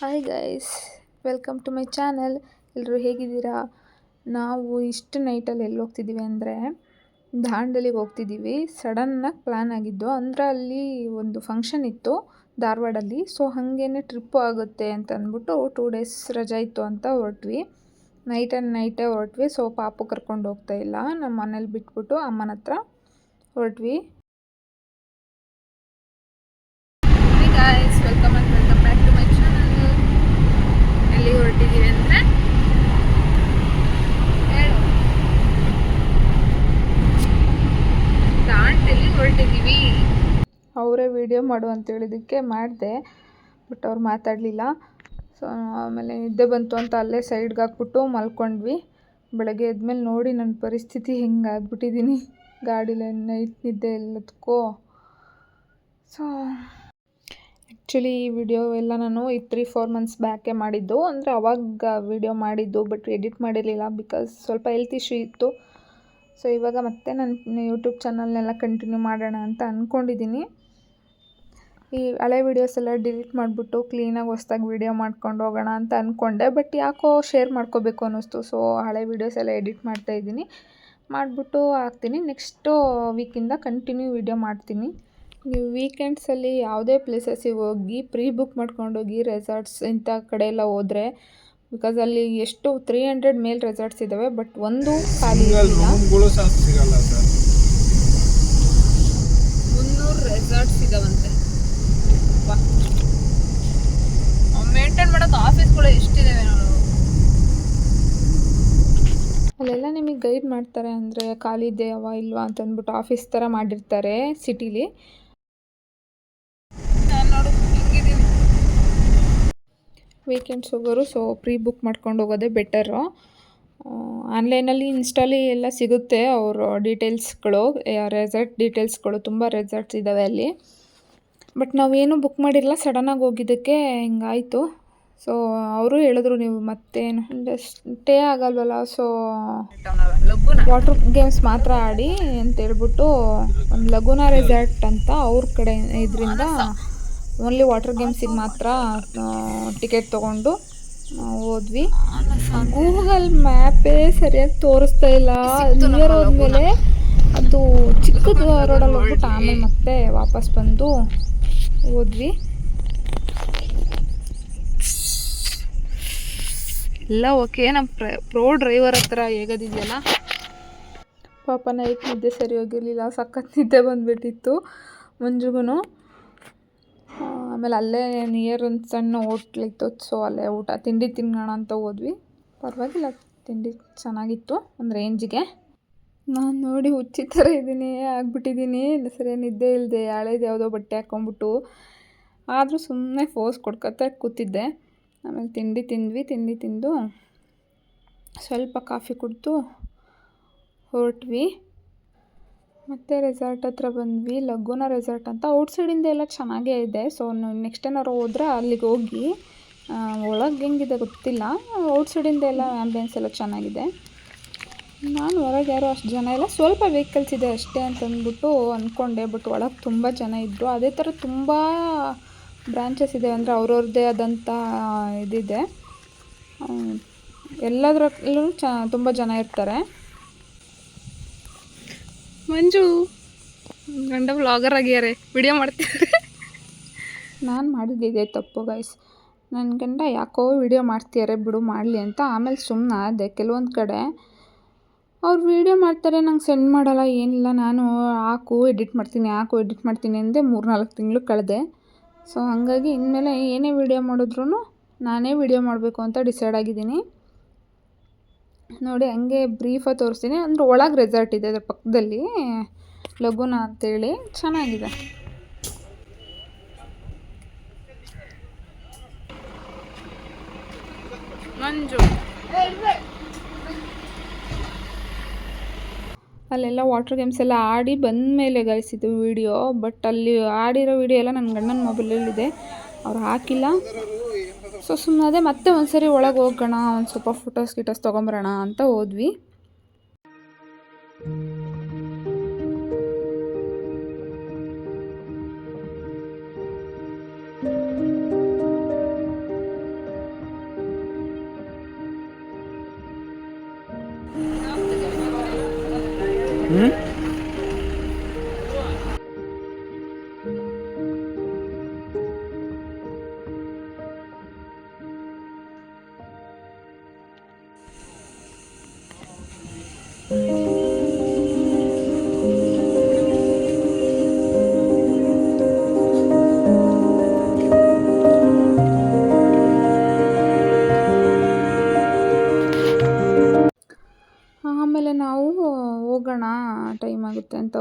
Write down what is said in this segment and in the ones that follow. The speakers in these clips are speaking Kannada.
Hi guys welcome to my channel ಎಲ್ಲರೂ ಹೇಗಿದ್ದೀರಾ? ನಾವು ಇಷ್ಟು ನೈಟಲ್ಲಿ ಎಲ್ಲಿ ಹೋಗ್ತಿದ್ದೀವಿ ಅಂದರೆ ದಾಂಡಲಿಗೆ ಹೋಗ್ತಿದ್ದೀವಿ. ಸಡನ್ನಾಗಿ ಪ್ಲ್ಯಾನ್ ಆಗಿದ್ದು, ಅಂದರೆ ಅಲ್ಲಿ ಒಂದು ಫಂಕ್ಷನ್ ಇತ್ತು ಧಾರವಾಡಲ್ಲಿ. ಸೊ ಹಾಗೇನೆ ಟ್ರಿಪ್ಪು ಆಗುತ್ತೆ ಅಂತ ಅಂದ್ಬಿಟ್ಟು ಟೂ ಡೇಸ್ ರಜಾ ಇತ್ತು ಅಂತ ಹೊರಟ್ವಿ. ನೈಟ್ ಆ್ಯಂಡ್ ನೈಟೇ ಹೊರಟ್ವಿ. ಸೊ ಪಾಪು ಕರ್ಕೊಂಡು ಹೋಗ್ತಾ ಇಲ್ಲ. ನಮ್ಮ ಮನೇಲಿ ಬಿಟ್ಬಿಟ್ಟು ಅಮ್ಮನ ಹತ್ರ ಹೊರಟ್ವಿ guys welcome and welcome back to my channel ಎಲ್ಲಿ ಹೊರಟಿದ್ದೀವಿ ಅಂದರೆ? ದಾಂಡೇಲಿ ಹೊರಟಿದ್ದೀವಿ? ಅವರೇ ವಿಡಿಯೋ ಮಾಡು ಅಂತ ಹೇಳಿದ್ದಕ್ಕೆ ಮಾಡಿದೆ, ಬಟ್ ಅವ್ರು ಮಾತಾಡಲಿಲ್ಲ. ಸೊ ಆಮೇಲೆ ನಿದ್ದೆ ಬಂತು ಅಂತ ಅಲ್ಲೇ ಸೈಡ್ಗೆ ಹಾಕ್ಬಿಟ್ಟು ಮಲ್ಕೊಂಡ್ವಿ. ಬೆಳಗ್ಗೆ ಎದ್ಮೇಲೆ ನೋಡಿ ನನ್ನ ಪರಿಸ್ಥಿತಿ ಹೆಂಗೆ ಆಗ್ಬಿಟ್ಟಿದ್ದೀನಿ ಗಾಡೀಲಿ ನೈಟ್ ನಿದ್ದೆ ಎಲ್ಲದಕ್ಕೂ ಸೊ ಆ್ಯಕ್ಚುಲಿ ಈ ವಿಡಿಯೋ ಎಲ್ಲ ನಾನು ಈ ತ್ರೀ ಫೋರ್ ಮಂತ್ಸ್ ಬ್ಯಾಕೆ ಮಾಡಿದ್ದು. ಅಂದರೆ ಅವಾಗ ವಿಡಿಯೋ ಮಾಡಿದ್ದು ಬಟ್ ಎಡಿಟ್ ಮಾಡಿರಲಿಲ್ಲ ಬಿಕಾಸ್ ಸ್ವಲ್ಪ ಹೆಲ್ತ್ ಇಶ್ಯೂ ಇತ್ತು. ಸೊ ಇವಾಗ ಮತ್ತೆ ನನ್ನ ಯೂಟ್ಯೂಬ್ ಚಾನಲ್ನೆಲ್ಲ ಕಂಟಿನ್ಯೂ ಮಾಡೋಣ ಅಂತ ಅಂದ್ಕೊಂಡಿದ್ದೀನಿ ಈ ಹಳೆ ವಿಡಿಯೋಸ್ ಎಲ್ಲ ಡಿಲೀಟ್ ಮಾಡಿಬಿಟ್ಟು ಕ್ಲೀನಾಗಿ ಹೊಸ್ದಾಗಿ ವಿಡಿಯೋ ಮಾಡ್ಕೊಂಡು ಹೋಗೋಣ ಅಂತ ಅಂದ್ಕೊಂಡೆ ಬಟ್ ಯಾಕೋ ಶೇರ್ ಮಾಡ್ಕೋಬೇಕು ಅನ್ನಿಸ್ತು. ಸೊ ಹಳೆ ವೀಡಿಯೋಸ್ ಎಲ್ಲ ಎಡಿಟ್ ಮಾಡ್ತಾಯಿದ್ದೀನಿ ಮಾಡಿಬಿಟ್ಟು ಹಾಕ್ತೀನಿ. ನೆಕ್ಸ್ಟು ವೀಕಿಂದ ಕಂಟಿನ್ಯೂ ವಿಡಿಯೋ ಮಾಡ್ತೀನಿ. ನೀವು ವೀಕೆಂಡ್ಸಲ್ಲಿ ಯಾವುದೇ ಪ್ಲೇಸಸ್ಸಿಗೆ ಹೋಗಿ ಪ್ರೀ ಬುಕ್ ಮಾಡ್ಕೊಂಡೋಗಿ ರೆಸಾರ್ಟ್ಸ್ ಇಂಥ ಕಡೆ ಎಲ್ಲ ಹೋದರೆ ಬಿಕಾಸ್ ಅಲ್ಲಿ ಎಷ್ಟು ತ್ರೀ ಹಂಡ್ರೆಡ್ ಮೇಲ್ ರೆಸಾರ್ಟ್ಸ್ ಇದ್ದಾವೆ ಬಟ್ ಒಂದು ಖಾಲಿ ಸಿಗಲ್ಲ ಸರ್. ಮುನ್ನೂರು ರೆಸಾರ್ಟ್ಸ್ ಇದಾವಂತೆ. ಮೇಂಟೈನ್ ಮಾಡೋದು ಆಫೀಸ್ಗಳು ಎಷ್ಟಿದಾವೆ ನೋಡು. ಅಲ್ಲೆಲ್ಲ ನಿಮಗೆ ಗೈಡ್ ಮಾಡ್ತಾರೆ ಅಂದರೆ ಖಾಲಿ ಇದೆಯವ ಇಲ್ವಾ ಅಂತಂದ್ಬಿಟ್ಟು ಆಫೀಸ್ ಥರ ಮಾಡಿರ್ತಾರೆ ಸಿಟಿಲಿ ನೋಡು ಹಿಂಗಿದ್ದೀನಿ ವೀಕೆಂಡ್ಸ್ ಹೋಗೋರು ಸೊ ಪ್ರೀ ಬುಕ್ ಮಾಡ್ಕೊಂಡು ಹೋಗೋದೇ ಬೆಟರು ಆನ್ಲೈನಲ್ಲಿ ಇನ್ಸ್ಟಾಲಿ ಎಲ್ಲ ಸಿಗುತ್ತೆ ಅವ್ರ ಡೀಟೇಲ್ಸ್ಗಳು ರೆಸಾರ್ಟ್ ಡೀಟೇಲ್ಸ್ಗಳು ತುಂಬ ರೆಸಾರ್ಟ್ಸ್ ಇದ್ದಾವೆ ಅಲ್ಲಿ. ಬಟ್ ನಾವೇನು ಬುಕ್ ಮಾಡಿರಲ್ಲ ಸಡನ್ನಾಗಿ ಹೋಗಿದ್ದಕ್ಕೆ ಹಿಂಗಾಯಿತು. ಸೊ ಅವರು ಹೇಳಿದ್ರು ನೀವು ಮತ್ತೇನು ಸ್ಟೇ ಆಗಲ್ವಲ್ಲ ಸೊ ವಾಟರ್ ಗೇಮ್ಸ್ ಮಾತ್ರ ಆಡಿ ಅಂತ ಹೇಳ್ಬಿಟ್ಟು, ಒಂದು ಲಗುನ ರೆಸಾರ್ಟ್ ಅಂತ ಅವ್ರ ಕಡೆ ಇದರಿಂದ ಓನ್ಲಿ ವಾಟರ್ ಗೇಮ್ಸಿಗೆ ಮಾತ್ರ ಟಿಕೆಟ್ ತೊಗೊಂಡು ಹೋದ್ವಿ. ಗೂಗಲ್ ಮ್ಯಾಪೇ ಸರಿಯಾಗಿ ತೋರಿಸ್ತಾ ಇಲ್ಲ. ನಿಯರ್ ಹೋದ್ಮೇಲೆ ಅದು ಚಿಕ್ಕದು ರೋಡಲ್ಲಿ ಹೋಗ್ಬಿಟ್ಟು ಆಮೇಲೆ ಮತ್ತೆ ವಾಪಸ್ ಬಂದು ಹೋದ್ವಿ. ಎಲ್ಲ ಓಕೆ. ನಮ್ಮ ಪ್ರ ಪ್ರೋ ಡ್ರೈವರ್ ಹತ್ರ ಹೇಗದಿದೆಯಲ್ಲ? ಪಾಪ ನೈಟ್ ನಿದ್ದೆ ಸರಿ ಹೋಗಿರಲಿಲ್ಲ ಸಖತ್ ನಿದ್ದೆ ಬಂದುಬಿಟ್ಟಿತ್ತು. ಮಂಜುಗೂ ಆಮೇಲೆ ಅಲ್ಲೇ ನಿಯರ್ ಒಂದು ಸಣ್ಣ ಹೋಟ್ಲಿತ್ತು ಸೊ ಅಲ್ಲೇ ಊಟ, ತಿಂಡಿ ತಿನ್ನೋಣ ಅಂತ ಹೋದ್ವಿ. ಪರವಾಗಿಲ್ಲ, ತಿಂಡಿ ಚೆನ್ನಾಗಿತ್ತು, ಒಂದು ರೇಂಜಿಗೆ ನಾನು ನೋಡಿ ಹುಚ್ಚಿ ಥರ ಇದ್ದೀನಿ ಆಗ್ಬಿಟ್ಟಿದ್ದೀನಿ ಸರಿ, ನಿದ್ದೆ ಇಲ್ಲದೆ ಹಳೇದು ಯಾವುದೋ ಬಟ್ಟೆ ಹಾಕ್ಕೊಂಬಿಟ್ಟು ಆದರೂ ಸುಮ್ಮನೆ ಫೋರ್ಸ್ ಕೊಡ್ಕೊತ ಕೂತಿದ್ದೆ. ಆಮೇಲೆ ತಿಂಡಿ ತಿಂದ್ವಿ, ತಿಂಡಿ ತಿಂದು ಸ್ವಲ್ಪ ಕಾಫಿ ಕುಡಿದು ಹೊರಟ್ವಿ. ಮತ್ತು ರೆಸಾರ್ಟ್ ಹತ್ರ ಬಂದ್ವಿ ಲಗೋನ ರೆಸಾರ್ಟ್ ಅಂತ ಔಟ್ಸೈಡಿಂದ ಎಲ್ಲ ಚೆನ್ನಾಗೇ ಇದೆ. ಸೊ ನೆಕ್ಸ್ಟ್ ಏನಾರು ಹೋದ್ರೆ ಅಲ್ಲಿಗೆ ಹೋಗಿ ಒಳಗೆ ಹೆಂಗಿದೆ ಗೊತ್ತಿಲ್ಲ. ಔಟ್ಸೈಡಿಂದ ಎಲ್ಲ ಆ್ಯಂಬುಲೆನ್ಸ್ ಎಲ್ಲ ಚೆನ್ನಾಗಿದೆ. ನಾನು ಹೊರಗೆ ಯಾರು ಅಷ್ಟು ಜನ ಇಲ್ಲ. ಸ್ವಲ್ಪ ವೆಹಿಕಲ್ಸ್ ಇದೆ ಅಷ್ಟೇ ಅಂತ ಅಂದ್ಬಿಟ್ಟು ಅಂದ್ಕೊಂಡೆ ಬಟ್ ಒಳಗೆ ತುಂಬ ಜನ ಇದ್ದರು ಅದೇ ಥರ ತುಂಬ ಬ್ರಾಂಚಸ್ ಇದೆ ಅಂದರೆ ಅವ್ರವ್ರದ್ದೇ ಆದಂಥ ಇದಿದೆ. ಎಲ್ಲದರಲ್ಲೂ ಚ ತುಂಬ ಜನ ಇರ್ತಾರೆ. ಮಂಜು, ಗಂಡ ವ್ಲಾಗರ್ ಆಗ್ಯಾರೆ ವಿಡಿಯೋ ಮಾಡ್ತಿದ್ದಾರೆ ನಾನು ಮಾಡಿದ್ದಿದೆ ತಪ್ಪು ಗೈಸ್ ನನ್ನ ಗಂಡ ಯಾಕೋ ವಿಡಿಯೋ ಮಾಡ್ತಿದ್ದಾರೆ ಬಿಡು ಮಾಡಲಿ ಅಂತ. ಆಮೇಲೆ ಸುಮ್ಮನೆ ಆದೆ ಕೆಲವೊಂದು ಕಡೆ ಅವ್ರು ವೀಡಿಯೋ ಮಾಡ್ತಾರೆ, ನಂಗೆ ಸೆಂಡ್ ಮಾಡಲ್ಲ, ಏನಿಲ್ಲ, ನಾನು ಹಾಕು ಎಡಿಟ್ ಮಾಡ್ತೀನಿ, ಹಾಕು ಎಡಿಟ್ ಮಾಡ್ತೀನಿ ಅಂದೆ ಮೂರು ನಾಲ್ಕು ತಿಂಗಳು ಕಳೆದೆ. ಸೊ ಹಾಗಾಗಿ ಇನ್ಮೇಲೆ ಏನೇ ವೀಡಿಯೋ ಮಾಡಿದ್ರು ನಾನೇ ವೀಡಿಯೋ ಮಾಡಬೇಕು ಅಂತ ಡಿಸೈಡ್ ಆಗಿದ್ದೀನಿ. ನೋಡಿ, ಹಂಗೆ ಬ್ರೀಫಾಗಿ ತೋರಿಸ್ತೀನಿ. ಅಂದ್ರೆ ಒಳಗೆ ರೆಸಾರ್ಟ್ ಇದೆ ಅದ್ರ ಪಕ್ಕದಲ್ಲಿ. ಲಗುನ ಅಂತೇಳಿ. ಚೆನ್ನಾಗಿದೆ. ಮಂಜು. ಅಲ್ಲೆಲ್ಲ ವಾಟರ್ ಗೇಮ್ಸ್ ಎಲ್ಲ ಆಡಿ ಬಂದ ಮೇಲೆ ಗಳಿಸಿದ್ದು ವಿಡಿಯೋ ಬಟ್ ಅಲ್ಲಿ ಆಡಿರೋ ವೀಡಿಯೋ ಎಲ್ಲ ನನ್ನ ಗಂಡನ ಮೊಬೈಲಲ್ಲಿದೆ ಅವ್ರು ಹಾಕಿಲ್ಲ. ಸೊ ಸುಮ್ಮನೆ ಅದೇ ಮತ್ತೆ ಒಂದು ಸರಿ ಒಳಗೆ ಹೋಗೋಣ ಒಂದು ಸ್ವಲ್ಪ ಫೋಟೋಸ್ ಗಿಟೋಸ್ ತೊಗೊಂಬರೋಣ ಅಂತ ಹೋದ್ವಿ.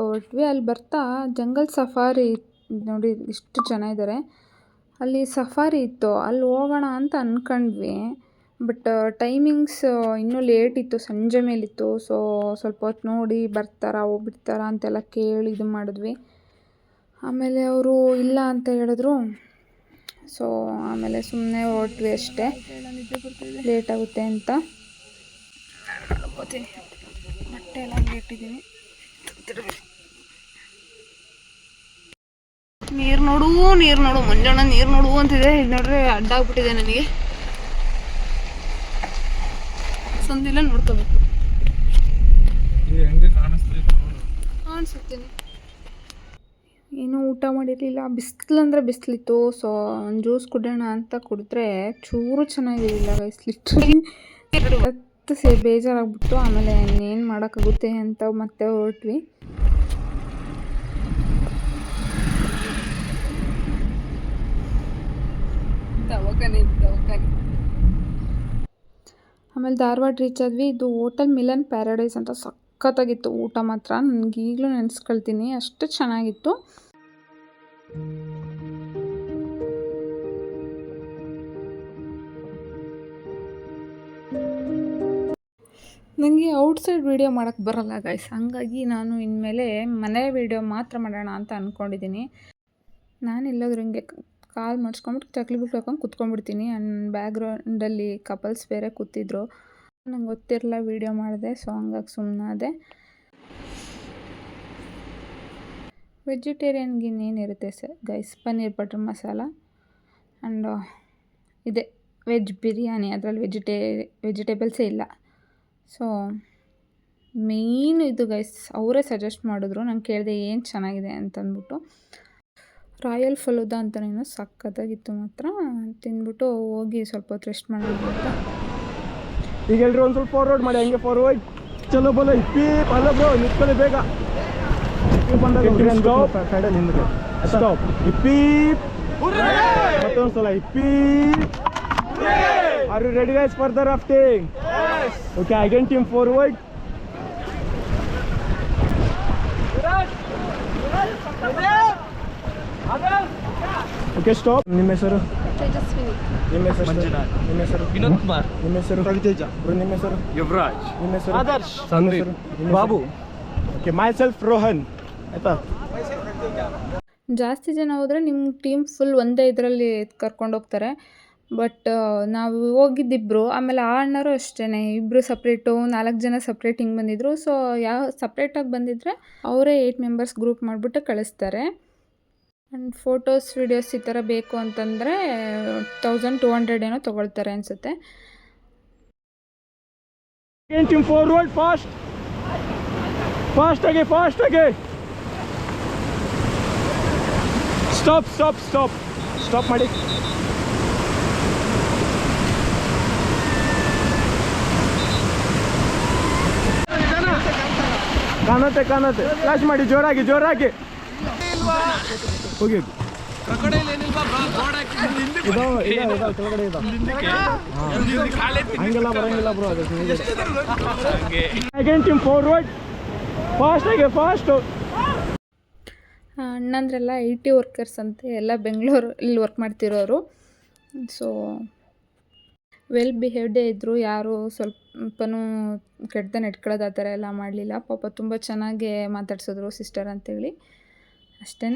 ಹೊರಟ್ವಿ ಅಲ್ಲಿ ಬರ್ತಾ ಜಂಗಲ್ ಸಫಾರಿ ನೋಡಿ ಎಷ್ಟು ಜನ ಇದ್ದಾರೆ ಅಲ್ಲಿ ಸಫಾರಿ ಇತ್ತು. ಅಲ್ಲಿ ಹೋಗೋಣ ಅಂತ ಅಂದ್ಕೊಂಡ್ವಿ ಬಟ್ ಟೈಮಿಂಗ್ಸ್ ಇನ್ನೂ ಲೇಟ್ ಇತ್ತು. ಸಂಜೆ ಮೇಲಿತ್ತು. ಸೊ ಸ್ವಲ್ಪ ಹೊತ್ತು ನೋಡಿ ಬರ್ತಾರಾ, ಹೋಗ್ಬಿಡ್ತಾರಾ ಅಂತೆಲ್ಲ ಕೇಳಿ ಇದು ಮಾಡಿದ್ವಿ. ಆಮೇಲೆ ಅವರು ಇಲ್ಲ ಅಂತ ಹೇಳಿದ್ರು. ಸೊ ಆಮೇಲೆ ಸುಮ್ಮನೆ ಹೊರಟ್ವಿ ಅಷ್ಟೇ. ಲೇಟ್ ಆಗುತ್ತೆ ಅಂತ. ಮತ್ತೆ ಎಲ್ಲ ಇಟ್ಟಿದ್ದೀನಿ. ನೀರು ನೋಡು ನೀರು ನೋಡು ಮಂಜಣ್ಣ ನೀರು ನೋಡು ಅಂತಿದೆ. ಇದು ನೋಡ್ರೆ ಅಡ್ಡ ಆಗ್ಬಿಟ್ಟಿದೆ ನನಗೆ. ಸಂದಿಲ್ಲ ನೋಡ್ಕೋಬೇಕು. ಅನ್ಸುತ್ತೇನೆ ಏನೂ ಊಟ ಮಾಡಿರಲಿಲ್ಲ. ಬಿಸಿಲು ಅಂದರೆ ಬಿಸಿಲಿತ್ತು. ಸೊ ಜ್ಯೂಸ್ ಕುಡಿಯೋಣ ಅಂತ ಕುಡಿದ್ರೆ ಚೂರು ಚೆನ್ನಾಗಿರಲಿಲ್ಲ ಗೈಸ್ ಲಿಟ್ರಲಿ ಸೇ ಬೇಜಾರಾಗ್ಬಿಟ್ಟು ಆಮೇಲೆ ಇನ್ನೇನು ಮಾಡೋಕ್ಕಾಗುತ್ತೆ ಅಂತ ಮತ್ತೆ ಹೊರಟ್ವಿ. ಆಮೇಲೆ ಧಾರವಾಡ ರೀಚ್ ಆದ್ವಿ. ಇದು ಹೋಟೆಲ್ ಮಿಲನ್ ಪ್ಯಾರಡೈಸ್ ಅಂತ ಸಖತ್ತಾಗಿತ್ತು ಊಟ ಮಾತ್ರ. ನನಗೆ ಈಗಲೂ ನೆನೆಸ್ಕೊಳ್ತೀನಿ. ಅಷ್ಟು ಚೆನ್ನಾಗಿತ್ತು. ನನಗೆ ಔಟ್ಸೈಡ್ ವೀಡಿಯೋ ಮಾಡೋಕ್ಕೆ ಬರಲ್ಲ ಗೈಸ್ ಹಂಗಾಗಿ ನಾನು ಇನ್ಮೇಲೆ ಮನೆ ವೀಡಿಯೋ ಮಾತ್ರ ಮಾಡೋಣ ಅಂತ ಅಂದ್ಕೊಂಡಿದ್ದೀನಿ ನಾನು ಎಲ್ಲಾದ್ರೂ ಕಾಲು ಮಡ್ಸ್ಕೊಂಬಿಟ್ಟು ಚಕ್ಲಿ ಬಿಟ್ಟು ಹಾಕೊಂಡು ಕುತ್ಕೊಂಡ್ಬಿಡ್ತೀನಿ ಆ್ಯಂಡ್ ಬ್ಯಾಗ್ರೌಂಡಲ್ಲಿ ಕಪಲ್ಸ್ ಬೇರೆ ಕೂತಿದ್ರು. ನಂಗೆ ಗೊತ್ತಿರಲ್ಲ ವೀಡಿಯೋ ಮಾಡಿದೆ ಸೊ ಹಂಗಾಗಿ ಸುಮ್ಮನಾದೆ ವೆಜಿಟೇರಿಯನ್ಗೆ ಇನ್ನೇನಿರುತ್ತೆ sir guys paneer butter masala and ಇದೆ. ವೆಜ್ ಬಿರಿಯಾನಿ, ಅದರಲ್ಲಿ ವೆಜಿಟೇ ವೆಜಿಟೇಬಲ್ಸೇ ಇಲ್ಲ. ಸೊ ಮೇಯ್ನ್ ಇದು ಗೈಸ್ ಅವರೇ ಸಜೆಸ್ಟ್ ಮಾಡಿದ್ರು. ನಾನು ಕೇಳಿದೆ ಏನು ಚೆನ್ನಾಗಿದೆ ಅಂತಂದ್ಬಿಟ್ಟು. ರಾಯಲ್ ಅಂತ ಅಂತನೇನೋ ಸಖತ್ತಾಗಿತ್ತು ಮಾತ್ರ. ತಿಂದ್ಬಿಟ್ಟು ಹೋಗಿ ಸ್ವಲ್ಪ ಹೊತ್ತು ರೆಸ್ಟ್ ಮಾಡೋಣ ಅಂತ. ಈಗ ಎಲ್ಲರೂ ಒಂದು ಸ್ವಲ್ಪ ಫಾರ್ವರ್ಡ್ ಮಾಡಿ ಹಂಗೆ ಫಾರ್ವರ್ಡ್ ಚಲೋ ಬಲ ಇಪ್ಪಿ ಅಲ್ಲ ಬ್ರೋ ನಿಂತ್ಕೊಳ್ಳಿ ಬೇಗ. ಸ್ಟಾಪ್ ಇಪ್ಪಿ ಮತ್ತೊಂದು ಸಲ Yippee are you ready guys for the rafting okay again team forward okay stop ನಿಮ್ಮ ಹೆಸರು? ನಿಮ್ಮ ಹೆಸರು? ನಿಮ್ಮ ಹೆಸರು? ವಿನೋದ್ ಕುಮಾರ್. ನಿಮ್ಮ ಹೆಸರು? ರವಿತೇಜ ನಿಮ್ಮ ಹೆಸರು? ಯುವರಾಜ್. ನಿಮ್ಮ ಹೆಸರು? Adarsh. Sandeep. Babu. Okay myself Rohan. ಆಯ್ತಾ? ಜಾಸ್ತಿ ಜನ ಹೋದರೆ ನಿಮ್ಮ ಟೀಮ್ ಫುಲ್ ಒಂದೇ ಇದರಲ್ಲಿ ಕರ್ಕೊಂಡು ಹೋಗ್ತಾರೆ. ಬಟ್ ನಾವು ಹೋಗಿದ್ದಿಬ್ರು ಆಮೇಲೆ ಆ ಅಣ್ಣರು ಅಷ್ಟೇ ಇಬ್ಬರು ಸಪ್ರೇಟು ನಾಲ್ಕು ಜನ ಸಪ್ರೇಟ್ ಹಿಂಗೆ ಬಂದಿದ್ರು. ಸೊ ಯಾವ ಸಪ್ರೇಟಾಗಿ ಬಂದಿದ್ದರೆ ಅವರೇ ಏಯ್ಟ್ ಮೆಂಬರ್ಸ್ ಗ್ರೂಪ್ ಮಾಡಿಬಿಟ್ಟು ಕಳಿಸ್ತಾರೆ. ಆ್ಯಂಡ್ ಫೋಟೋಸ್ ವೀಡಿಯೋಸ್ ಈ ಥರ ಬೇಕು ಅಂತಂದರೆ ತೌಸಂಡ್ ಟು ಹಂಡ್ರೆಡ್ ಏನೋ ತೊಗೊಳ್ತಾರೆ ಅನಿಸುತ್ತೆ. ಫಾರ್ವರ್ಡ್ ಫಾಸ್ಟ್ ಫಾಸ್ಟ್ ಆಗಿ ಫಾಸ್ಟ್ ಆಗಿ. ಸ್ಟಾಪ್ ಸ್ಟಾಪ್ ಸ್ಟಾಪ್ ಸ್ಟಾಪ್ ಮಾಡಿ. ಕಾಣತ್ತೆ ಕಾಣತ್ತೆ. ಫ್ಲಾಶ್ ಮಾಡಿ, ಜೋರಾಗಿ ಜೋರಾಗಿ. ಹೋಗಿ. ಹೋಗಿ. ಇದಾವ ಇದಾವ ಇದಾವ ಕೆಳಗಡೆ ಇದಾವ. ಹಂಗೆಲ್ಲ ಬರಂಗಿಲ್ಲ ಬ್ರೋ ಅದು ಅಗೇನ್ ಟೀಮ್ ಫಾರ್ವರ್ಡ್ ಫಾಸ್ಟ್ ಆಗಿ ಫಾಸ್ಟ್ ಅಣ್ಣಂದ್ರೆಲ್ಲ ಐ ಟಿ ವರ್ಕರ್ಸ್ ಅಂತೆ ಎಲ್ಲ ಬೆಂಗಳೂರು ಇಲ್ಲಿ ವರ್ಕ್ ಮಾಡ್ತಿರೋರು. ಸೊ ವೆಲ್ ಬಿಹೇವ್ಡೇ ಇದ್ದರು ಯಾರು ಸ್ವಲ್ಪನೂ ಕೆಟ್ಟದ ನೆಟ್ಕೊಳ್ಳೋದು ಆ ಥರ ಎಲ್ಲ ಮಾಡಲಿಲ್ಲ. ಪಾಪ ತುಂಬ ಚೆನ್ನಾಗೇ ಮಾತಾಡ್ಸಿದ್ರು ಸಿಸ್ಟರ್ ಅಂತೇಳಿ. ಅಷ್ಟೇ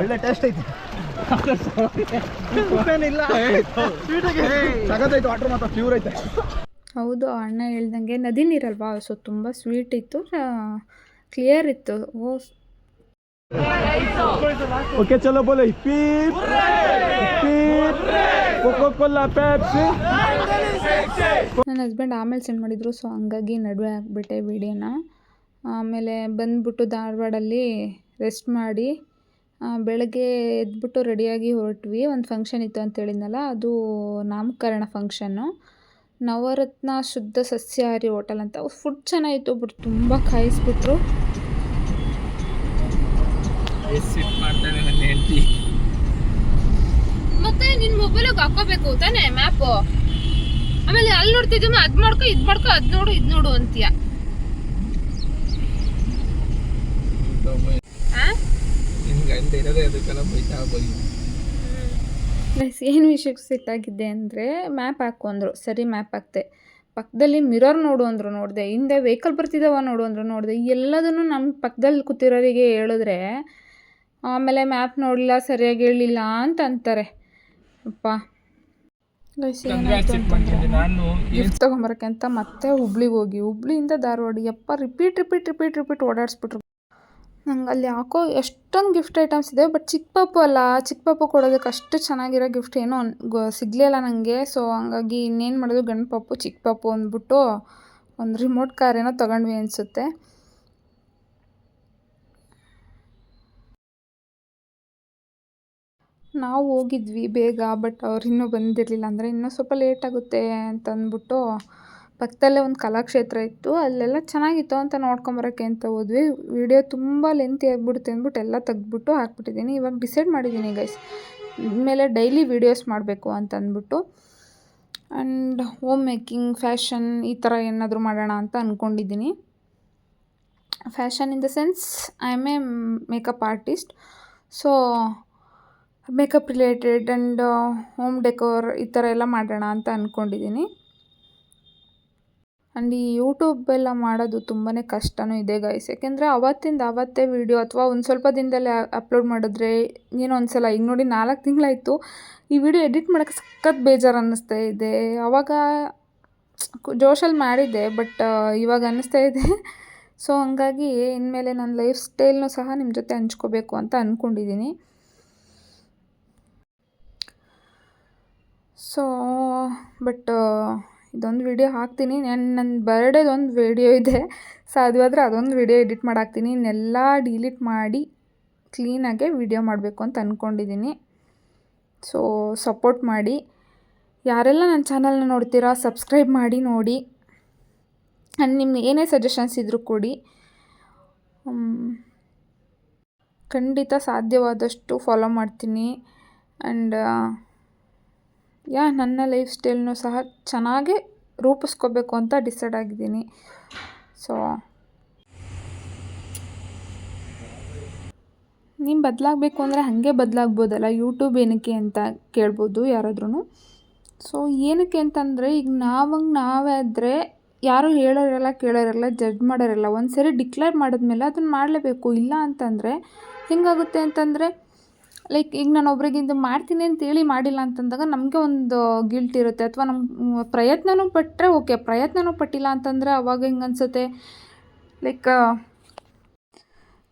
ಒಳ್ಳೆ ಟೇಸ್ಟ್ ಐತಿ. ಸಗದೈತೆ ವಾಟರ್ ಮಾತ್ರ ಪ್ಯೂರ್ ಐತೆ. ಹೌದು ಆ ಅಣ್ಣ ಹೇಳ್ದಂಗೆ ನದಿ ನೀರಲ್ವಾ? ಸೊ ತುಂಬ ಸ್ವೀಟ್ ಇತ್ತು. ಕ್ಲಿಯರ್ ಇತ್ತು. ಓ ಓಕೆ ಚಲೋ ಬೋಲೆ. ಪೀಪ್ Coca-Cola, Pepsi. ನನ್ನ ಹಸ್ಬೆಂಡ್ ಆಮೇಲೆ ಸೆಂಡ್ ಮಾಡಿದ್ರು ಸೊ ಹಂಗಾಗಿ ನಡುವೆ ಹಾಕ್ಬಿಟ್ಟೆ ವೀಡಿಯೋನ ಆಮೇಲೆ ಬಂದ್ಬಿಟ್ಟು ಧಾರವಾಡಲ್ಲಿ ರೆಸ್ಟ್ ಮಾಡಿ ಬೆಳಗ್ಗೆ ಎದ್ಬಿಟ್ಟು ರೆಡಿಯಾಗಿ ಹೊರಟ್ವಿ. ಒಂದು ಫಂಕ್ಷನ್ ಇತ್ತು ಅಂತ ಹೇಳಿದ್ನಲ್ಲ ಅದು ನಾಮಕರಣ ಫಂಕ್ಷನ್ನು ನವರತ್ನ ಶುದ್ಧ ಸಸ್ಯಾಹಾರಿ ಹೋಟೆಲ್ ಅಂತ. ಫುಡ್ ಚೆನ್ನಾಗಿತ್ತು ಬಟ್ ತುಂಬ ಕಾಯಿಸ್ಬಿಟ್ರು. ಮತ್ತೆ ನಿನ್ನ ಮೊಬೈಲಿಗೆ ಹಾಕೋಬೇಕು ತಾನೇ ಮ್ಯಾಪು ಆಮೇಲೆ ಅಲ್ಲಿ ನೋಡ್ತಿದ್ದೀವಿ ಅದು ಮಾಡ್ಕೊ ಇದು ಮಾಡ್ಕೊ ಅದು ನೋಡು ಇದು ನೋಡು ಅಂತೀಯ. ಏನು ವಿಷಯಕ್ಕೆ ಸಿಟ್ಟಾಗಿದ್ದೆ ಅಂದರೆ ಮ್ಯಾಪ್ ಹಾಕು ಅಂದರು ಸರಿ ಮ್ಯಾಪ್ ಹಾಕ್ತೆ ಪಕ್ಕದಲ್ಲಿ ಮಿರರ್ ನೋಡು ಅಂದರು ನೋಡಿದೆ. ಹಿಂದೆ ವೆಹಿಕಲ್ ಬರ್ತಿದ್ದಾವ ನೋಡು ಅಂದರು ನೋಡಿದೆ. ಎಲ್ಲದನ್ನು ನಮ್ಮ ಪಕ್ಕದಲ್ಲಿ ಕೂತಿರೋರಿಗೆ ಹೇಳಿದ್ರೆ ಆಮೇಲೆ ಮ್ಯಾಪ್ ನೋಡಲಿಲ್ಲ ಸರಿಯಾಗಿ ಹೇಳಿಲ್ಲ ಅಂತ ಅಂತಾರೆ. ಅಪ್ಪ. ನಾನು ಗಿಫ್ಟ್ ತೊಗೊಂಬರಕ್ಕೆ ಅಂತ ಮತ್ತೆ ಹುಬ್ಳಿಗೆ ಹೋಗಿ. ಹುಬ್ಳಿಯಿಂದ ಧಾರವಾಡ ಯಪ್ಪ ರಿಪೀಟ್ ರಿಪೀಟ್ ರಿಪೀಟ್ ರಿಪೀಟ್ ಓಡಾಡಿಸ್ಬಿಟ್ರು. ನಂಗೆ ಅಲ್ಲಿ ಯಾಕೋ ಎಷ್ಟೊಂದು ಗಿಫ್ಟ್ ಐಟಮ್ಸ್ ಇದೆ ಬಟ್ ಚಿಕ್ಕ ಪಾಪು ಅಲ್ಲ ಚಿಕ್ಕ ಪಾಪು ಕೊಡೋದಕ್ಕೆ ಅಷ್ಟು ಚೆನ್ನಾಗಿರೋ ಗಿಫ್ಟ್ ಏನೋ ಸಿಗ್ಲಿಲ್ಲ ನನಗೆ ಸೊ ಹಂಗಾಗಿ ಇನ್ನೇನು ಮಾಡೋದು ಗಂಡು ಪಾಪು ಚಿಕ್ಕ ಪಾಪು ಅಂದ್ಬಿಟ್ಟು ಒಂದು ರಿಮೋಟ್ ಕಾರ್ ಏನೋ ತೊಗೊಂಡ್ವಿ ಅನಿಸುತ್ತೆ. ನಾವು ಹೋಗಿದ್ವಿ ಬೇಗ ಬಟ್ ಅವ್ರು ಇನ್ನೂ ಬಂದಿರಲಿಲ್ಲ. ಅಂದರೆ ಇನ್ನೂ ಸ್ವಲ್ಪ ಲೇಟ್ ಆಗುತ್ತೆ ಅಂತ ಅಂದ್ಬಿಟ್ಟು ಪಕ್ಕದಲ್ಲೇ ಒಂದು ಕಲಾಕ್ಷೇತ್ರ ಇತ್ತು. ಅಲ್ಲೆಲ್ಲ ಚೆನ್ನಾಗಿತ್ತು ಅಂತ ನೋಡ್ಕೊಂಬರೋಕ್ಕೆ ಅಂತ ಹೋದ್ವಿ. ವಿಡಿಯೋ ತುಂಬ ಲೆಂತಿ ಆಗಿಬಿಡುತ್ತೆ ಅಂದ್ಬಿಟ್ಟು ಎಲ್ಲ ತೆಗ್ದುಬಿಟ್ಟು ಹಾಕ್ಬಿಟ್ಟಿದ್ದೀನಿ. ಇವಾಗ ಡಿಸೈಡ್ ಮಾಡಿದ್ದೀನಿ ಗೈಸ್ ಇನ್ಮೇಲೆ ಡೈಲಿ ವೀಡಿಯೋಸ್ ಮಾಡಬೇಕು ಅಂತ ಅಂದ್ಬಿಟ್ಟು ಆ್ಯಂಡ್ ಹೋಮ್ ಮೇಕಿಂಗ್ ಫ್ಯಾಷನ್ ಈ ಥರ ಏನಾದರೂ ಮಾಡೋಣ ಅಂತ ಅಂದ್ಕೊಂಡಿದ್ದೀನಿ fashion in the sense I am a makeup artist so makeup related and home decor ಈ ಥರ ಎಲ್ಲ ಮಾಡೋಣ ಅಂತ ಅಂದ್ಕೊಂಡಿದ್ದೀನಿ ಆ್ಯಂಡ್ ಈ ಯೂಟ್ಯೂಬ್ ಎಲ್ಲ ಮಾಡೋದು ತುಂಬಾ ಕಷ್ಟವೂ ಇದೆ ಗೈಸ್ ಯಾಕೆಂದರೆ ಅವತ್ತಿಂದ ಅವತ್ತೇ ವೀಡಿಯೋ ಅಥವಾ ಒಂದು ಸ್ವಲ್ಪ ದಿನದಲ್ಲೇ ಅಪ್ಲೋಡ್ ಮಾಡಿದ್ರೆ ಏನೋ ಒಂದ್ಸಲ, ಈಗ ನೋಡಿ ನಾಲ್ಕು ತಿಂಗಳಾಯಿತು. ಈ ವಿಡಿಯೋ ಎಡಿಟ್ ಮಾಡೋಕ್ಕೆ ಸಖತ್ ಬೇಜಾರು ಅನ್ನಿಸ್ತಾ ಇದೆ. ಆವಾಗ ಜೋಶಲ್ಲಿ ಮಾಡಿದ್ದೆ ಬಟ್ ಇವಾಗ ಅನ್ನಿಸ್ತಾ ಇದೆ. ಸೊ ಹಂಗಾಗಿ ಇನ್ಮೇಲೆ ನನ್ನ ಲೈಫ್ ಸ್ಟೈಲ್ನೂ ಸಹ ನಿಮ್ಮ ಜೊತೆ ಹಂಚ್ಕೋಬೇಕು ಅಂತ ಅಂದ್ಕೊಂಡಿದ್ದೀನಿ ಸೊ ಬಟ್ ಇದೊಂದು ವಿಡಿಯೋ ಹಾಕ್ತೀನಿ. ನಾನು ನನ್ನ ಬರ್ಡೇದೊಂದು ವಿಡಿಯೋ ಇದೆ. ಸಾಧ್ಯವಾದರೆ ಅದೊಂದು ವಿಡಿಯೋ ಎಡಿಟ್ ಮಾಡಿ ಹಾಕ್ತೀನಿ. ಇನ್ನೆಲ್ಲ ಡಿಲೀಟ್ ಮಾಡಿ ಕ್ಲೀನಾಗೆ ವಿಡಿಯೋ ಮಾಡಬೇಕು ಅಂತ ಅಂದ್ಕೊಂಡಿದ್ದೀನಿ ಸೊ ಸಪೋರ್ಟ್ ಮಾಡಿ. ಯಾರೆಲ್ಲ ನನ್ನ ಚಾನಲ್ನ ನೋಡ್ತೀರಾ ಸಬ್ಸ್ಕ್ರೈಬ್ ಮಾಡಿ, ನೋಡಿ. ಆ್ಯಂಡ್ ನಿಮ್ಗೆ ಏನೇ ಸಜೆಷನ್ಸ್ ಇದ್ದರೂ ಕೊಡಿ. ಖಂಡಿತ ಸಾಧ್ಯವಾದಷ್ಟು ಫಾಲೋ ಮಾಡ್ತೀನಿ. ಆ್ಯಂಡ್ ಯಾ, ನನ್ನ ಲೈಫ್ ಸ್ಟೈಲ್ನೂ ಸಹ ಚೆನ್ನಾಗೇ ರೂಪಿಸ್ಕೋಬೇಕು ಅಂತ ಡಿಸೈಡ್ ಆಗಿದ್ದೀನಿ. ಸೊ ನೀನು ಬದಲಾಗಬೇಕು ಅಂದರೆ ಹಾಗೆ ಬದಲಾಗ್ಬೋದಲ್ಲ? ಯೂಟ್ಯೂಬ್ ಏನಕ್ಕೆ ಅಂತ ಕೇಳ್ಬೋದು ಯಾರಾದ್ರೂ ಸೊ ಏನಕ್ಕೆ ಅಂತಂದರೆ ಈಗ ನಾವಂಗೆ ನಾವೇ ಆದರೆ ಯಾರೂ ಹೇಳೋರಲ್ಲ ಕೇಳೋರಲ್ಲ ಜಡ್ಜ್ ಮಾಡೋರಲ್ಲ ಒಂದು ಸರಿ ಡಿಕ್ಲೇರ್ ಮಾಡಿದ್ಮೇಲೆ ಅದನ್ನು ಮಾಡಲೇಬೇಕು. ಇಲ್ಲ ಅಂತಂದರೆ ಹೆಂಗಾಗುತ್ತೆ ಅಂತಂದರೆ ಲೈಕ್ ಈಗ ನಾನು ಒಬ್ರಿಗೆ ಇದು ಮಾಡ್ತೀನಿ ಅಂತೇಳಿ ಮಾಡಿಲ್ಲ ಅಂತಂದಾಗ ನಮಗೆ ಒಂದು ಗಿಲ್ಟ್ ಇರುತ್ತೆ. ಅಥವಾ ನಮ್ಮ ಪ್ರಯತ್ನನೂ ಪಟ್ಟರೆ ಓಕೆ ಪ್ರಯತ್ನನೂ ಪಟ್ಟಿಲ್ಲ ಅಂತಂದರೆ ಅವಾಗ ಹಿಂಗೆ ಅನಿಸುತ್ತೆ? ಲೈಕ್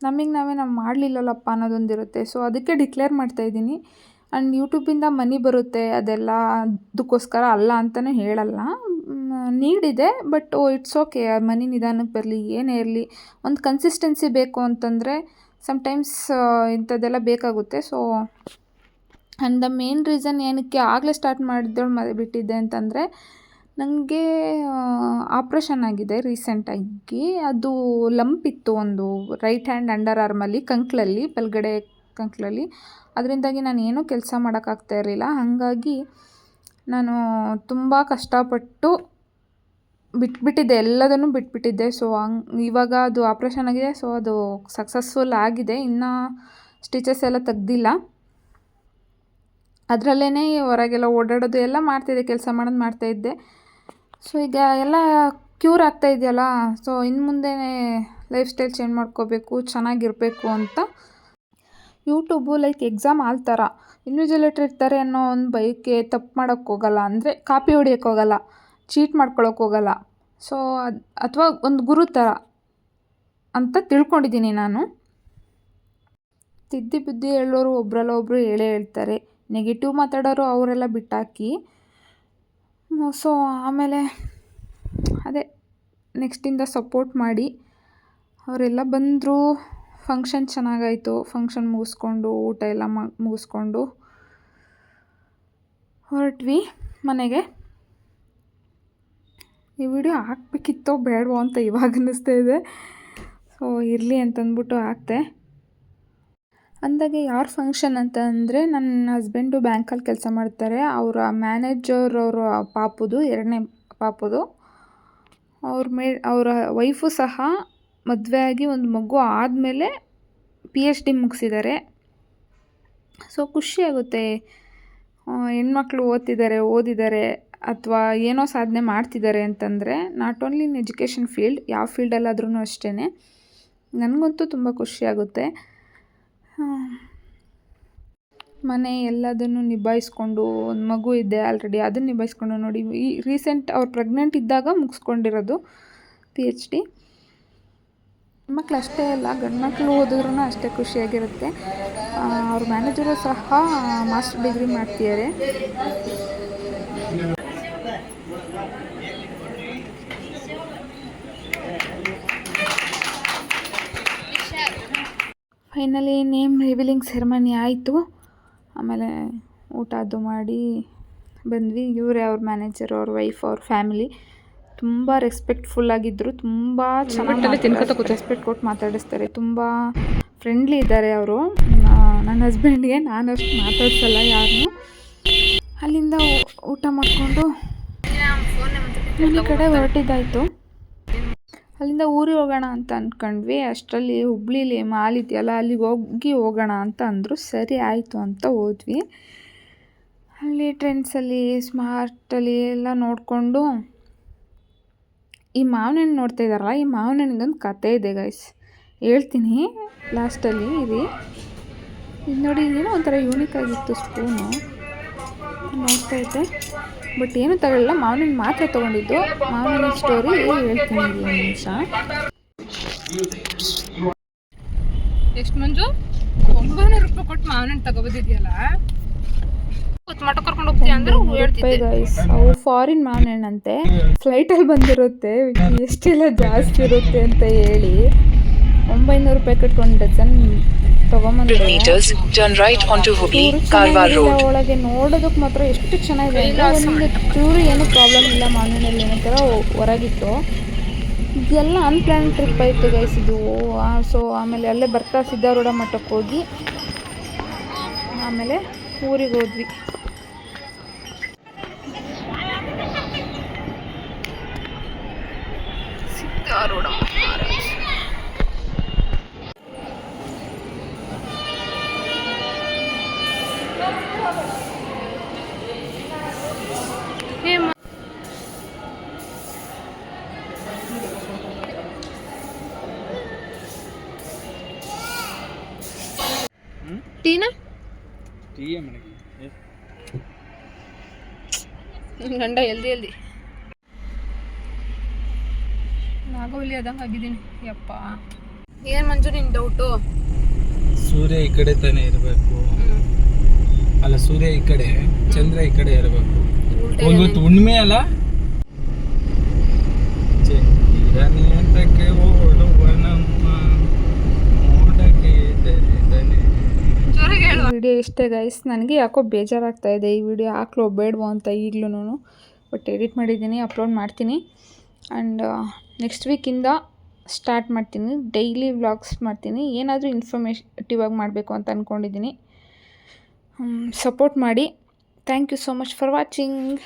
ನಮಗೆ ನಾವೇ ನಾವು ಮಾಡಲಿಲ್ಲಲ್ಲಪ್ಪ ಅನ್ನೋದೊಂದಿರುತ್ತೆ. ಸೊ ಅದಕ್ಕೆ ಡಿಕ್ಲೇರ್ ಮಾಡ್ತಾಯಿದ್ದೀನಿ ಆ್ಯಂಡ್ ಯೂಟ್ಯೂಬಿಂದ ಮನಿ ಬರುತ್ತೆ, ಅದೆಲ್ಲ ಅದಕ್ಕೋಸ್ಕರ ಅಲ್ಲ ಅಂತಲೇ ಹೇಳಲ್ಲ. ನೀಡಿದೆ but oh it's okay money ನಿಧಾನಕ್ಕೆ ಬರಲಿ, ಏನೇ ಇರಲಿ. ಒಂದು ಕನ್ಸಿಸ್ಟೆನ್ಸಿ ಬೇಕು ಅಂತಂದರೆ ಸಮ್ಟೈಮ್ಸ್ ಇಂಥದ್ದೆಲ್ಲ ಬೇಕಾಗುತ್ತೆ. So and the main reason ಏನಕ್ಕೆ ಆಗಲೇ ಸ್ಟಾರ್ಟ್ ಮಾಡಿದ್ದಳು ಮ ಬಿಟ್ಟಿದ್ದೆ ಅಂತಂದರೆ ನನಗೆ ಆಪ್ರೇಷನ್ ಆಗಿದೆ ರೀಸೆಂಟಾಗಿ ಅದು ಲಂಪ್ ಇತ್ತು ಒಂದು ರೈಟ್ ಹ್ಯಾಂಡ್ ಅಂಡರ್ ಆರ್ಮಲ್ಲಿ ಕಂಕ್ಳಲ್ಲಿ, ಬಲಗಡೆ ಕಂಕ್ಳಲ್ಲಿ. ಅದರಿಂದಾಗಿ ನಾನು ಏನೂ ಕೆಲಸ ಮಾಡೋಕ್ಕಾಗ್ತಾ ಇರಲಿಲ್ಲ. ಹಾಗಾಗಿ, ನಾನು ತುಂಬ ಕಷ್ಟಪಟ್ಟು ಬಿಟ್ಬಿಟ್ಟಿದ್ದೆ ಎಲ್ಲದನ್ನು ಬಿಟ್ಬಿಟ್ಟಿದ್ದೆ ಸೊ ಹಂಗೆ, ಇವಾಗ ಅದು ಆಪ್ರೇಷನ್ ಆಗಿದೆ. ಸೊ ಅದು ಸಕ್ಸಸ್ಫುಲ್ ಆಗಿದೆ. ಇನ್ನೂ ಸ್ಟಿಚಸ್ ಎಲ್ಲ ತೆಗ್ದಿಲ್ಲ. ಅದರಲ್ಲೇ ಹೊರಗೆಲ್ಲ ಓಡಾಡೋದು ಎಲ್ಲ ಮಾಡ್ತಿದ್ದೆ, ಕೆಲಸ ಮಾಡೋದು ಮಾಡ್ತಾಯಿದ್ದೆ ಸೊ ಈಗ ಎಲ್ಲ ಕ್ಯೂರ್ ಆಗ್ತಾ ಇದೆಯಲ್ಲ? ಸೊ ಇನ್ನು ಮುಂದೆ ಲೈಫ್ ಸ್ಟೈಲ್ ಚೇಂಜ್ ಮಾಡ್ಕೋಬೇಕು, ಚೆನ್ನಾಗಿರಬೇಕು ಅಂತ. ಯೂಟ್ಯೂಬು ಲೈಕ್ ಎಕ್ಸಾಮ್ ಆಲ್ ಥರ. ಇನ್ವಿಜಿಲೇಟರ್ ಇರ್ತಾರೆ ಅನ್ನೋ ಒಂದು ಬೈಕೆ ತಪ್ಪು ಮಾಡೋಕ್ಕೋಗಲ್ಲ ಅಂದರೆ ಕಾಪಿ ಹೊಡಿಯೋಕ್ಕೆ ಹೋಗಲ್ಲ. ಚೀಟ್ ಮಾಡ್ಕೊಳ್ಳೋಕೆ ಹೋಗಲ್ಲ. ಸೊ ಅಥವಾ ಒಂದು ಗುರು ಥರ ಅಂತ ತಿಳ್ಕೊಂಡಿದ್ದೀನಿ ನಾನು. ತಿದ್ದಿ ಬುದ್ಧಿ ಹೇಳೋರು ಒಬ್ರಲ್ಲ ಒಬ್ಬರು ಹೇಳೇ ಹೇಳ್ತಾರೆ. ನೆಗೆಟಿವ್ ಮಾತಾಡೋರು ಅವರೆಲ್ಲ ಬಿಟ್ಟಾಕಿ. ಸೊ ಆಮೇಲೆ ಅದೇ ನೆಕ್ಸ್ಟಿಂದ ಸಪೋರ್ಟ್ ಮಾಡಿ. ಅವರೆಲ್ಲ ಬಂದರು ಫಂಕ್ಷನ್ ಚೆನ್ನಾಗಾಯಿತು. ಫಂಕ್ಷನ್ ಮುಗಿಸ್ಕೊಂಡು, ಊಟ ಎಲ್ಲ ಮುಗಿಸ್ಕೊಂಡು ಹೊರಟ್ವಿ ಮನೆಗೆ. ಈ ವಿಡಿಯೋ ಹಾಕ್ಬೇಕಿತ್ತೋ ಬೇಡವೋ ಅಂತ ಇವಾಗ ಅನ್ನಿಸ್ತಾ ಇದೆ. ಸೊ ಇರಲಿ ಅಂತಂದ್ಬಿಟ್ಟು ಹಾಕ್ತೆ. ಅಂದಾಗೆ ಯಾರ ಫಂಕ್ಷನ್ ಅಂತ ಅಂದರೆ ನನ್ನ ಹಸ್ಬೆಂಡು ಬ್ಯಾಂಕಲ್ಲಿ ಕೆಲಸ ಮಾಡ್ತಾರೆ. ಅವರ ಮ್ಯಾನೇಜರ್ ಅವರ ಪಾಪುದು, ಎರಡನೇ ಪಾಪುದು. ಅವ್ರ ಮೇ, ಅವರ ವೈಫು ಸಹ ಮದುವೆ ಆಗಿ ಒಂದು ಮಗು ಆದಮೇಲೆ ಪಿ ಎಚ್ ಡಿ ಮುಗಿಸಿದ್ದಾರೆ ಸೊ ಖುಷಿಯಾಗುತ್ತೆ ಹೆಣ್ಮಕ್ಳು ಓದ್ತಿದ್ದಾರೆ ಓದಿದ್ದಾರೆ ಅಥವಾ ಏನೋ ಸಾಧನೆ ಮಾಡ್ತಿದ್ದಾರೆ ಅಂತಂದರೆ not only in education field ಯಾವ ಫೀಲ್ಡಲ್ಲಾದ್ರೂ ಅಷ್ಟೇ ನನಗಂತೂ ತುಂಬ ಖುಷಿಯಾಗುತ್ತೆ ಮನೆ ಎಲ್ಲದನ್ನು ನಿಭಾಯಿಸ್ಕೊಂಡು, ಒಂದು ಮಗು ಇದೆ ಆಲ್ರೆಡಿ ಅದನ್ನು ನಿಭಾಯಿಸ್ಕೊಂಡು ನೋಡಿ, ಈ ರೀಸೆಂಟ್ ಅವ್ರು ಪ್ರೆಗ್ನೆಂಟ್ ಇದ್ದಾಗ ಮುಗಿಸ್ಕೊಂಡಿರೋದು ಪಿ ಎಚ್ ಡಿ ಮಕ್ಕಳು ಅಷ್ಟೇ ಅಲ್ಲ ಗಂಡು ಮಕ್ಕಳು ಓದಿದ್ರೂ ಅಷ್ಟೇ ಖುಷಿಯಾಗಿರುತ್ತೆ. ಅವ್ರ ಮ್ಯಾನೇಜರು ಸಹ ಮಾಸ್ಟರ್ ಡಿಗ್ರಿ ಮಾಡ್ತಿದ್ದಾರೆ. ಫೈನಲಿ ನೇಮ್ ರಿವೀಲಿಂಗ್ ಸೆರೆಮನಿ ಆಯಿತು. ಆಮೇಲೆ ಊಟ ಅದು ಮಾಡಿ ಬಂದ್ವಿ. ಇವರೇ ಅವ್ರ ಮ್ಯಾನೇಜರ್ ಅವ್ರ ವೈಫ್ ಅವ್ರ ಫ್ಯಾಮಿಲಿ. ತುಂಬ ರೆಸ್ಪೆಕ್ಟ್ಫುಲ್ ಆಗಿದ್ದರು ತುಂಬ ಚೆನ್ನಾಗಿ ರೆಸ್ಪೆಕ್ಟ್ ಕೊಟ್ಟು ಮಾತಾಡಿಸ್ತಾರೆ. ತುಂಬ ಫ್ರೆಂಡ್ಲಿ ಇದ್ದಾರೆ ಅವರು. ನನ್ನ ಹಸ್ಬೆಂಡ್ಗೆ ನಾನು ಅಷ್ಟು ಮಾತಾಡ್ಸಲ್ಲ ಯಾರನ್ನೂ ಅಲ್ಲಿಂದ ಊಟ ಮಾಡಿಕೊಂಡು ಮನೆ ಕಡೆ ಹೊರಟಿದ್ದಾಯಿತು. ಅಲ್ಲಿಂದ ಊರಿಗೆ ಹೋಗೋಣ ಅಂತ ಅಂದ್ಕೊಂಡ್ವಿ ಅಷ್ಟರಲ್ಲಿ ಹುಬ್ಳಿಲಿ ಮಾಲ್ ಇದೆಯಲ್ಲ, ಅಲ್ಲಿಗೆ ಹೋಗಿ ಹೋಗೋಣ ಅಂತ ಅಂದರು. ಸರಿ ಆಯಿತು ಅಂತ ಹೋದ್ವಿ. ಅಲ್ಲಿ ಟ್ರೆಂಡ್ಸಲ್ಲಿ ಸ್ಮಾರ್ಟಲ್ಲಿ ಎಲ್ಲ ನೋಡಿಕೊಂಡು, ಈ ಮಾವಿನಣ್ಣು ನೋಡ್ತಾ ಇದ್ದಾರಲ್ಲ ಈ ಮಾವಿನ ಒಂದು ಕತೆ ಇದೆ ಗೈಸ್ ಹೇಳ್ತೀನಿ. ಲಾಸ್ಟಲ್ಲಿ ಇರಿ. ಇದು ನೋಡಿ ಇದೇನೋ ಒಂಥರ ಯೂನಿಕ್ ಆಗಿತ್ತು ಸ್ಪೂನು ನೋಡ್ತಾ ಇದ್ದೆ. ಬಟ್ ಏನು ತಗೊಳ್ಳಲ್ಲ. ಮಾವಿನ ಮಾತ್ರ ತೊಗೊಂಡಿದ್ದು. ಮಾವಿನ ಸ್ಟೋರಿ ಹೇಳ್ತೀನಿ ಒಂದು ನಿಮಿಷ. ಎಷ್ಟು ಮಂಜು? ಒಂಬೈನೂರು ರೂಪಾಯಿ ಕೊಟ್ಟು ಮಾವಿನ ತಗೋಬೋದಿದೆಯಲ್ಲ? ಫಾರಿನ್ ಮಾವಿನ ಫ್ಲೈಟ್ ಫ್ಲೈಟಲ್ಲಿ ಬಂದಿರುತ್ತೆ. ಎಷ್ಟೆಲ್ಲ ಜಾಸ್ತಿ ಇರುತ್ತೆ ಅಂತ ಹೇಳಿ. ಒಂಬೈನೂರು ರೂಪಾಯಿ ಕಟ್ಕೊಂಡು ಒಂದು dozen 100 meters, turn right onto Hubli, ಚೂರು Road. ಒಳಗೆ ನೋಡೋದಕ್ಕೆ ಮಾತ್ರ ಎಷ್ಟು ಚೆನ್ನಾಗಿದೆ. ಒಂದು ಚೂರು ಏನು ಪ್ರಾಬ್ಲಮ್ ಇಲ್ಲ ಮಾವಿನಲ್ಲಿ ಏನಂತಾರ ಹೊರಗಿತ್ತು. ಇದೆಲ್ಲ ಅನ್ಪ್ಲಾನ್ ಟ್ರಿಪ್ ಆಯಿತು ಗೈಸ್ ಇದು. ಸೊ ಆಮೇಲೆ ಅಲ್ಲೇ ಬರ್ತಾ ಸಿದ್ಧಾರೂಢ ಮಠಕ್ಕೆ ಹೋಗಿ ಆಮೇಲೆ ಊರಿಗೆ ಹೋದ್ವಿ. ಸಿದ್ಧಾರೂಢ ಟೀನಾ ನಿನ್ ಗಂಡ ಎಲ್ದಿ ಎಲ್ದಿ? ನಾಗವಲ್ಲಿ ಆದಂಗೆ ಆಗಿದ್ದೀನಿ. ಯಪ್ಪ. ಏನು ಮಂಜು ನಿನ್ನ ಡೌಟು ಸೂರ್ಯ ಈ ಕಡೆ ತಾನೇ ಇರಬೇಕು. ಅಲ್ಲ ಸೂರ್ಯ ಈ ಕಡೆ ಚಂದ್ರ ಈ ಕಡೆ ಇರಬೇಕು. ಒಂದು ಹುಣ್ಣಿಮೆ ಅಲ್ಲ? ನಿಯಂತ್ರಕ್ಕೆ ಓಡುವ ನಮ್ಮ ಮೋಡಕ್ಕೆ ದನೆ ದನೆ ಜೋರಾಗಿ ಹೇಳು ವಿಡಿಯೋ ಇಷ್ಟೇ ಗೈಸ್ ನನಗೆ ಯಾಕೋ ಬೇಜಾರಾಗ್ತಾ ಇದೆ ಈ ವಿಡಿಯೋ ಹಾಕ್ಲೋ ಬೇಡವೋ ಅಂತ ಈಗಲೂ ಬಟ್ ಎಡಿಟ್ ಮಾಡಿದ್ದೀನಿ ಅಪ್ಲೋಡ್ ಮಾಡ್ತೀನಿ. ಆ್ಯಂಡ್ ನೆಕ್ಸ್ಟ್ ವೀಕಿಂದ ಸ್ಟಾರ್ಟ್ ಮಾಡ್ತೀನಿ. ಡೈಲಿ ವ್ಲಾಗ್ಸ್ ಮಾಡ್ತೀನಿ. ಏನಾದರೂ ಇನ್ಫಾರ್ಮೇಟಿವ್ ಆಗಿ ಮಾಡಬೇಕು ಅಂತ ಅಂದ್ಕೊಂಡಿದ್ದೀನಿ ಸಪೋರ್ಟ್ ಮಾಡಿ. Thank you so much for watching